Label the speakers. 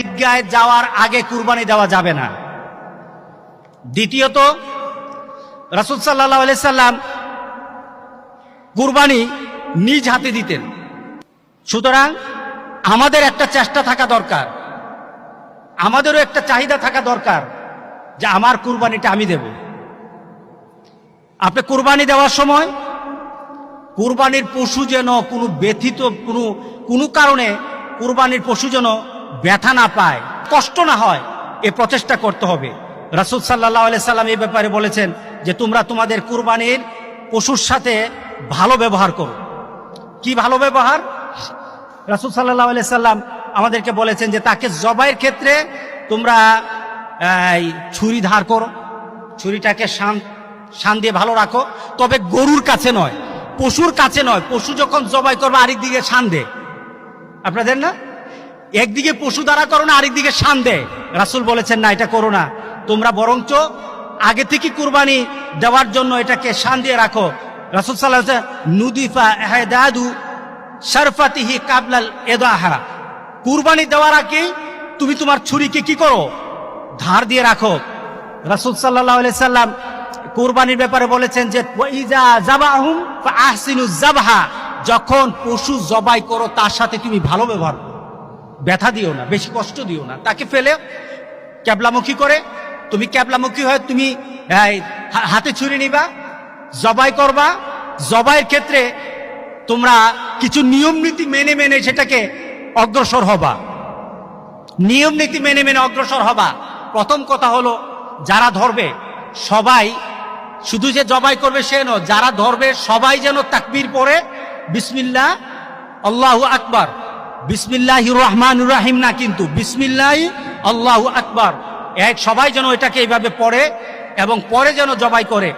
Speaker 1: ঈদগায় যাওয়ার আগে কুরবানি দেওয়া যাবে না। দ্বিতীয়ত, রাসুল সাল্লাহ সাল্লাম কুরবানি নিজ হাতে দিতেন। সুতরাং আমাদের একটা চেষ্টা থাকা দরকার। আমাদেরও একটা চাহিদা থাকা দরকার যে আমার কুরবানিটা আমি দেব। আপনি কুরবানি দেওয়ার সময় কুরবানির পশু যেন কোনো ব্যথিত কোনো কোনো কারণে কুরবানির পশু যেন ব্যথা না পায়, কষ্ট না হয়, এ প্রচেষ্টা করতে হবে। রাসুল সাল্লাহ আলাই সাল্লাম এই ব্যাপারে বলেছেন যে, তোমরা তোমাদের কুরবানির পশুর সাথে ভালো ব্যবহার করো। কি ভালো ব্যবহার? রাসুল সাল্লাহ আলাই সাল্লাম আমাদেরকে বলেছেন যে, তাকে জবাইয়ের ক্ষেত্রে তোমরা ছুরি ধার করো। ছুরিটাকে শান শান দিয়ে ভালো রাখো। তবে গরুর কাছে নয়, পশুর কাছে নয়। পশু যখন জবাই করবে, আরেক দিকে শান দে আপনাদের না? একদিকে পশু দ্বারা করো না, আরেকদিকে শান দেয় রাসুল বলেছেন, না, এটা করো না। তোমরা বরঞ্চ আগে থেকে কুরবানি দেওয়ার জন্য এটাকে শান দিয়ে রাখো। রাসুল সাল্লাহ নুদিফা এহেদাদু শরফাতিহি কাবলাল এদাহা। কুরবানি দেওয়ার আগে তুমি তোমার ছুরিকে কি করো? ধার দিয়ে রাখো। রাসুল সাল্লাহ সাল্লাম কুরবানির ব্যাপারে বলেছেন যে আহসিনু জাবহা যখন পশু জবাই করো, তার সাথে তুমি ভালো ব্যবহার করো। ব্যথা দিও না, বেশি কষ্ট দিও না। তাকে ফেলে ক্যাবলামুখী করে। তুমি ক্যাবলামুখী হয়ে তুমি হাতে ছুরি নিবা, জবাই করবা। জবাইয়ের ক্ষেত্রে তোমরা কিছু নিয়ম নীতি মেনে মেনে সেটাকে অগ্রসর হবা। নিয়ম নীতি মেনে মেনে অগ্রসর হবা। প্রথম কথা হলো, যারা ধরবে, সবাই শুধু যে জবাই করবে সে নয়, যারা ধরবে, সবাই যেন তাকবীর পরে বিসমিল্লা আল্লাহ আকবার। বিসমিল্লাহ রহমান রাহিম না কিন্তু, বিসমিল্লাহ আল্লাহ আকবর। এক সবাই যেন এটাকে এইভাবে পড়ে এবং পরে যেন জবাই করে।